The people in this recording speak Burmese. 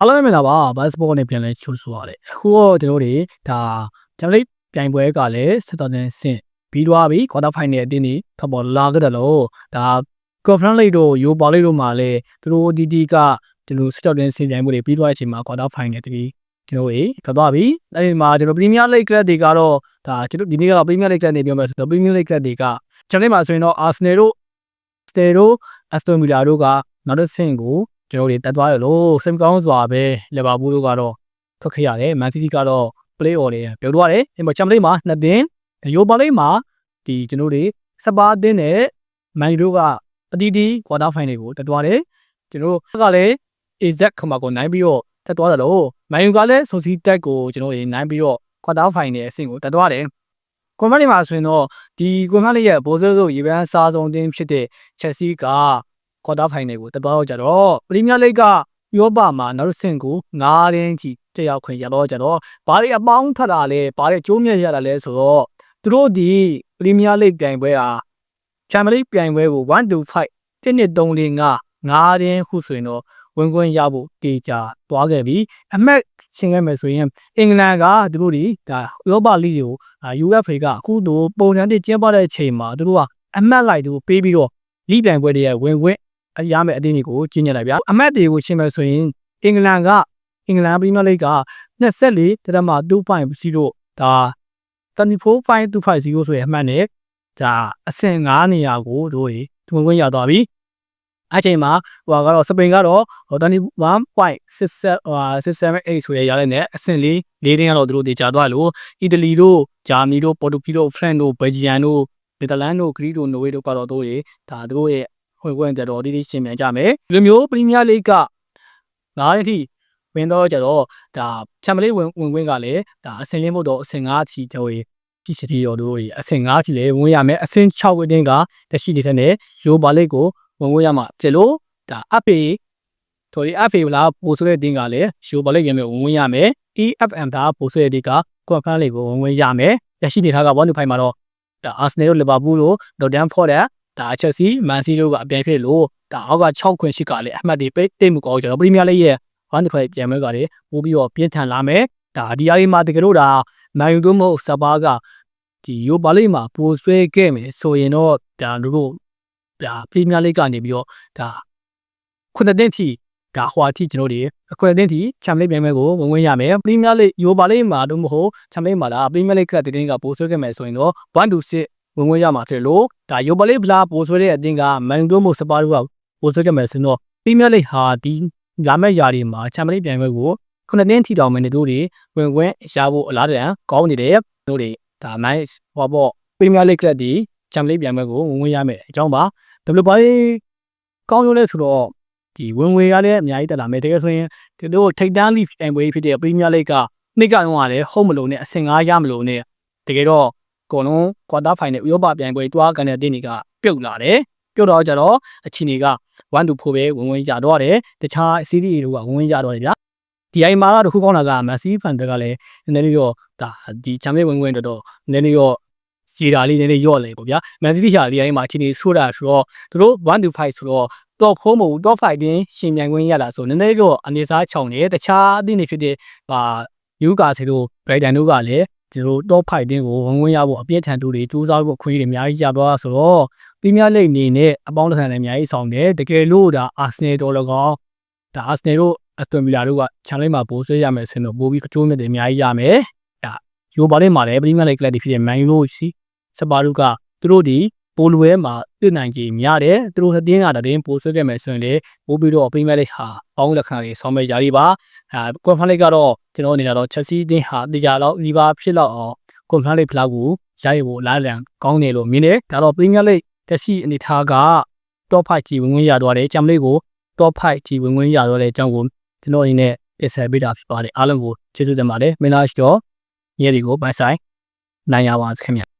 အားလုံးပဲမင်္ဂလာပါဘတ်စဘောနဲ့ပြန်လဲချိုးဆိုရတယ်အခုတော့ကျွန်တော်တို့တွေဒါဂျမ်လိပြိုင်ပွဲကလည်းဆက်တော်နေဆင့်ပြီးသွားပြီ quarter final အတင်းကြီးထပ်ပေါ်လာကြတယ်လို့ဒါ conference league တို့ Europa league တို့မှာလည်းသူတို့ဒီဒီကကျွန်တော်ဆက်တော်နေဆင့်ပြိုင်ပွဲတွေပြီးသွားတဲ့အချိန်မှာ quarter final တည်းကျွန်တော်တွေထွက်သွားပြီအဲဒီမှာကျွန်တော် Premier League club တွေကတော့ဒါကျွန်တော်ဒီနေ့ကတော့ Premier League club တွေပြောမယ်ဆိုတော့ Premier League club တွေကဂျမ်လိမှာဆိုရင်တော့ Arsenal တို့ Stay တို့ Aston Villa တို့ကနောက်တစ်ဆင့်ကို ကျွန်တော်တို့တက်သွားရလို့စိတ်ကောင်းစွာပဲလီဗာပူးတို့ကတော့ထွက်ခဲ့ရတယ်မန်စီးတီးကတော့ play off တွေပြောသွားတယ်ဒီမှာချမ်ပလိမှာနှစ်သင်းယူပါလိမှာဒီကျွန်တော်တို့စပါးအသင်းနဲ့မန်ယူတို့ကအတီးတီး quarter final ကိုတက်သွားတယ်ကျွန်တော်တို့ကလည်း AZ ခမကိုနိုင်ပြီးတော့တက်သွားတယ်လို့မန်ယူကလည်းဆိုစီတက်ကိုကျွန်တော်တို့နိုင်ပြီးတော့ quarter final အဆင့်ကိုတက်သွားတယ်ကွန်မလေးမှာဆိုရင်တော့ဒီကွန်မလေးရဲ့ဘိုးစိုးစိုးရေပန်းစားဆုံးတင်းဖြစ်တဲ့ချက် စီက quarter final ကိုတက်သွားတော့ကြတော့ပရီးမီးယားလိဂ်ကယောပါမှာနောက်တစ်ဆင့်ကို9တင်းကြီးတက်ရောက်ခွင့်ရတော့ကြတော့ဘာတွေအပေါင်းထပ်တာလဲဘာတွေကျိုးမြတ်ရတာလဲဆိုတော့သူတို့ဒီပရီးမီးယားလိဂ်ပြိုင်ပွဲဟာချန်ပီယံလိဂ်ပြိုင်ပွဲကို1 to 5တစ်နှစ်3လေး9 9တင်းခုဆိုရင်တော့ဝင်ခွင့်ရဖို့တေချာသွားခဲ့ပြီအမတ်ရှင်းခဲ့မယ်ဆိုရင်အင်္ဂလန်ကသူတို့ဒီဒါဥရောပလိကို UFA ကအခုတို့ပုံစံတစ်ကျင်းပတဲ့အချိန်မှာသူတို့ကအမတ်လိုက်သူပေးပြီးတော့လိပြိုင်ပွဲတွေရဲ့ဝင်ခွင့် ရမယ့်အသင်းတွေကိုကြီးညက်လိုက်ဗျာအမတ်တွေကိုရှင်းမယ်ဆိုရင်အင်္ဂလန်ကအင်္ဂလန်ပရီးမီးယားလိဂ်က24တရမ2.0တို့ဒါ34.250ဆိုတဲ့အမှတ်နဲ့ဒါအဆင့်9နေရာကိုတို့ဝင်ခွင့်ရသွားပြီအဲ့ချိန်မှာဟိုကတော့စပိန်ကတော့21.678ဆိုရရတဲ့နဲ့အဆင့်လေး၄တင်းကတော့သူတို့တေချာသွားလို့အီတလီတို့ဂျာမနီတို့ပေါ်တူဂီတို့ဖရန့်တို့ဘယ်ဂျီယန်တို့နယ်သာလန်တို့ဂရီတို့နော်ဝေတို့ကတော့တို့တွေဒါသူတို့ရဲ့ ဝင်ခွင့်ကြတော့ဒီဒီရှင်းမြန်ကြမယ်ဒီလိုမျိုးပရီးမီးယားလိဂ်က9ရက်ထိဝင်တော့ကြတော့ဒါချန်ပီယံဝင်ဝင်ခွင့်ကလည်းဒါအဆင့်လင်းဖို့တော့အဆင့်5အထိကျော်ရေးကြည့်စီရောတို့အဆင့်5အထိလည်းဝင်ရမယ်အဆင့်6ဝင်းကတရှိနေတဲ့နဲ့ရိုဘာလိဂ်ကိုဝင်ခွင့်ရမှာဖြစ်လို့ဒါအပေတော်ဒီ FA လာပို့ဆိုတဲ့တင်းကလည်းရိုဘာလိဂ်ရမယ်ဝင်ခွင့်ရမယ် EFM ဒါပို့ဆိုတဲ့တင်းကကွန်ဖန်လေးကိုဝင်ခွင့်ရမယ်ရရှိနေထားကဘောနူဖိုင်မှာတော့ဒါအာဆနယ်တို့လီဗာပူးတို့ဒေါ်တန်ဖော့တဲ့ ဒါချက်စီမန်စီတို့ကအပြိုင်ဖြစ်လို့ဒါအောက်က6ခွင့်ရှိကလည်းအမှတ်တွေပိတ်တိတ်မှုကောင်းကြတော့ပရီးမီးယားလိရဲ့ဝမ်ဒီဖိုင်ပြန်မဲ့ကလည်းပို့ပြီးတော့ပြင်းထန်လာမယ်ဒါဒီအရေးမှာတကယ်လို့ဒါမန်ယူတို့မဟုတ်စပါးကဒီယိုပါလိမှာပိုဆွဲခဲ့မယ်ဆိုရင်တော့ဒါတို့ဒါပရီးမီးယားလိကနေပြီးတော့ဒါခုနှစ်တင်းထိဒါဟွာထိကျွန်တော်တို့အခွင့်အရေးထိချန်ပီယံပြိုင်ပွဲကိုဝင်ဝင်ရမယ်ပရီးမီးယားလိယိုပါလိမှာတော့မဟုတ်ချန်ပီယံမှာဒါပရီးမီးယားလိကတတင်းကပိုဆွဲခဲ့မယ်ဆိုရင်တော့1 to 6 ဝင်ဝင်ရမှာဖြစ်လို့ဒါယိုပါလိဗလာပိုဆွဲတဲ့အတင်းကမန်တိုမိုစပါးတို့ကပိုဆွဲခဲ့မယ်ဆိုတော့ပရီးမီးယားလိဟာဒီလာမယ့်ຢာတွေမှာချန်ပီယံပြိုင်ပွဲကိုခုနှစ်တင်းထိတောင်မယ်နေတို့တွေဝင်ဝင်ရဖို့အလားတန်ကောင်းနေတယ်တို့တွေဒါမိုင်းဟောပေါ့ပရီးမီးယားလိကလပ်ဒီချန်ပီယံပြိုင်ပွဲကိုဝင်ဝင်ရမယ်အကြောင်းပါဒါဘယ်လိုပါလဲကောင်းရုံးလဲဆိုတော့ဒီဝင်ဝင်ရလည်းအများကြီးတက်လာမယ်တကယ်ဆိုရင်ဒီလိုထိတ်တန်းလိပြိုင်ပွဲဖြစ်တဲ့ပရီးမီးယားလိကနှစ်ကတော့ကလည်းဟုတ်မလို့နဲ့အဆင့်9ရမလို့နဲ့တကယ်တော့ အကုန်လုံးကွာတာဖိုင်နယ်ဥရောပပြိုင်ပွဲတွားကန်တဲ့တင်းတွေကပြုတ်လာတယ်ပြုတ်တော့ကြတော့အချီနေက1 2ဖို့ပဲဝင်ဝင်ကြတော့တယ်တခြားစီးရီးတွေကဝင်ဝင်ကြတော့တယ်ဗျာဒီအိမ်မှာတော့ခုကောင်းတာကမက်ဆီဖန်တက်ကလည်းနည်းနည်းလေးတော့ဒါဒီချန်ပီယံဝင်ဝင်တော့တော့နည်းနည်းတော့စီတာလေးနည်းနည်းရော့လေပေါ့ဗျာမန်စီးတီးရှာဒီအိမ်မှာအချီနေဆိုးတာဆိုတော့သူတို့1 to 5ဆိုတော့ top 4မဟုတ် top 5တွင်ရှင်ပြိုင်ခွင့်ရတာဆိုနည်းနည်းတော့အနေစားချောင်နေတခြားအသင်းတွေဖြစ်တဲ့ဟာယူကာစီတို့ Brighton တို့ကလည်း ဒီလို top 5တင်းကိုဝင်ဝင်ရဖို့အပြည့်ထန်တူတွေစူးစမ်းဖို့ခွင့်တွေအများကြီးရသွားဆိုတော့ပရီးမီးယားလိအနေနဲ့အပေါင်းတစ်ဆန်လည်းအများကြီးဆောင်တယ်တကယ်လို့ဒါအာဆနယ်တော်လကောင်ဒါအာဆနယ်တို့အစတိုမီလာတို့ကချန်လိမ့်မှာပိုးဆွဲရမယ်ဆင်တော့ပိုးပြီးအကျိုးမြတ်တွေအများကြီးရမယ်ဒါယူပါလိမ့်မှာလည်းပရီးမီးယားလိကလပ်တွေဖြစ်တဲ့မန်ယူတို့စီစပါတို့ကသူတို့ဒီ ပိုလွဲမှာတွေ့နိုင်ကြီးများတယ်သူတို့အတင်းကတည်းပိုးဆွဲခဲ့မယ်ဆိုရင်လေပိုးပြီးတော့ပရီးမီးယားလိဟာပေါင်းလက္ခဏာတွေဆောင်းမဲ့ຢာရီပါအဲကွန်ဖန်လိကတော့ကျွန်တော်အနေနဲ့တော့ချက်စီတင်းဟာတရားတော့ဒီပါဖြစ်တော့အောင်ကွန်ဖန်လိဖလားကိုရရဖို့လားလံကောင်းတယ်လို့မြင်တယ်ဒါတော့ပရီးမီးယားလိတက်ရှိအနေထားက top 5ကြီးဝင်ဝင်ရသွားတယ်ဂျမ်လေးကို top 5ကြီးဝင်ဝင်ရသွားတဲ့အကြောင်းကိုကျွန်တော်အနေနဲ့အဆက်ပေးတာဖြစ်ပါတယ်အားလုံးကိုကျေးဇူးတင်ပါတယ်မင်းလာရှိတော့ညရီကိုပိုင်ဆိုင်နိုင်ရပါခင်ဗျ